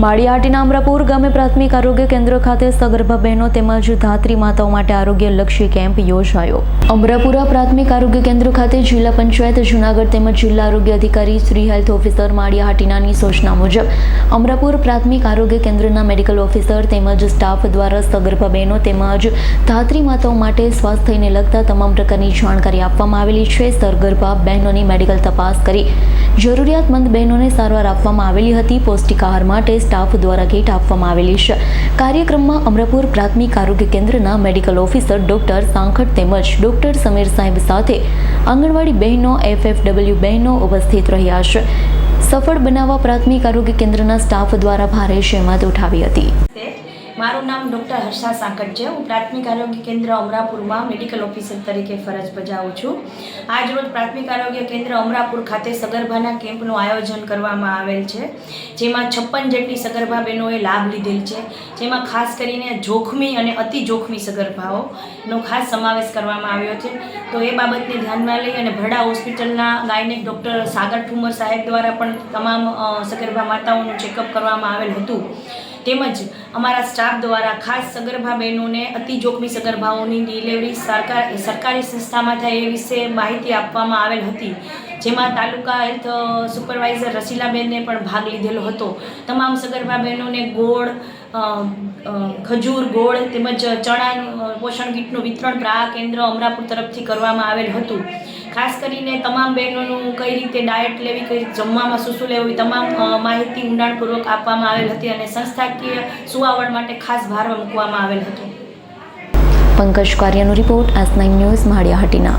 માળિયાહાટીના અમરાપુર ગામે પ્રાથમિક આરોગ્ય કેન્દ્ર ખાતે સગર્ભા બહેનો તેમજ ધાત્રી માતાઓ માટે આરોગ્યલક્ષી કેમ્પ યોજાયો. અમરાપુરા પ્રાથમિક આરોગ્ય કેન્દ્ર ખાતે જિલ્લા પંચાયત, જૂનાગઢ તેમજ જિલ્લા આરોગ્ય અધિકારી, શ્રી હેલ્થ ઓફિસર માળિયાહાટીનાની સૂચના મુજબ, અમરાપુર પ્રાથમિક આરોગ્ય કેન્દ્રના મેડિકલ ઓફિસર તેમજ સ્ટાફ દ્વારા સગર્ભા બહેનો તેમજ ધાત્રી માતાઓ માટે સ્વાસ્થ્યને લગતા તમામ પ્રકારની જાણકારી આપવામાં આવેલી છે. સગર્ભા બહેનોની મેડિકલ તપાસ કરી જરૂરિયાતમંદ બહેનોને સારવાર આપવામાં આવેલી હતી. પૌષ્ટિક આહાર માટે સ્ટાફ દ્વારા કીટ આપવામાં આવેલી છે. કાર્યક્રમમાં અમરાપુર પ્રાથમિક આરોગ્ય કેન્દ્રના મેડિકલ ઓફિસર ડોક્ટર સાંખટ તેમજ ડોક્ટર સમીર સાહેબ સાથે આંગણવાડી બહેનો, એફએફડબલ્યુ બહેનો ઉપસ્થિત રહ્યા છે. સફળ બનાવવા પ્રાથમિક આરોગ્ય કેન્દ્રના સ્ટાફ દ્વારા ભારે જહેમત ઉઠાવી હતી. મારું નામ ડૉક્ટર હર્ષા સાંકટ છે. હું પ્રાથમિક આરોગ્ય કેન્દ્ર અમરાપુરમાં મેડિકલ ઓફિસર તરીકે ફરજ બજાવું છું. આજ રોજ પ્રાથમિક આરોગ્ય કેન્દ્ર અમરાપુર ખાતે સગર્ભાના કેમ્પનું આયોજન કરવામાં આવેલ છે. જેમાં છપ્પન જેટલી સગર્ભા બહેનોએ લાભ લીધેલ છે. જેમાં ખાસ કરીને જોખમી અને અતિ જોખમી સગર્ભાઓનો ખાસ સમાવેશ કરવામાં આવ્યો છે. તો એ બાબતને ધ્યાનમાં લઈ અને ભરડા હોસ્પિટલના ગાયનેક ડૉક્ટર સાગર ઠુમર સાહેબ દ્વારા પણ તમામ સગર્ભા માતાઓનું ચેકઅપ કરવામાં આવેલ હતું. તેમજ અમારા સ્ટાફ દ્વારા ખાસ સગર્ભા બહેનોને અતિ જોખમી સગર્ભાઓની ડિલિવરી સરકાર સરકારી સંસ્થામાં થાય એ વિશે માહિતી આપવામાં આવેલ હતી. જેમાં તાલુકા હેલ્થ સુપરવાઇઝર રસીલાબેને પણ ભાગ લીધેલો હતો. તમામ સગર્ભા બહેનોને ગોળ ખજૂર, ગોળ તેમજ ચણાનું પોષણ કીટનું વિતરણ પ્રા કેન્દ્ર અમરાપુર તરફથી કરવામાં આવેલ હતું. ખાસ કરીને તમામ બહેનોનું કઈ રીતે ડાયટ લેવી, કઈ રીતે જમવામાં શું શું લેવું તમામ માહિતી ઊંડાણપૂર્વક આપવામાં આવેલ હતી અને સંસ્થાકીય સુવાવડ માટે ખાસ ભાર મૂકવામાં આવેલ હતો. પંકજ કાર્યનો report S nine news Maliyahatina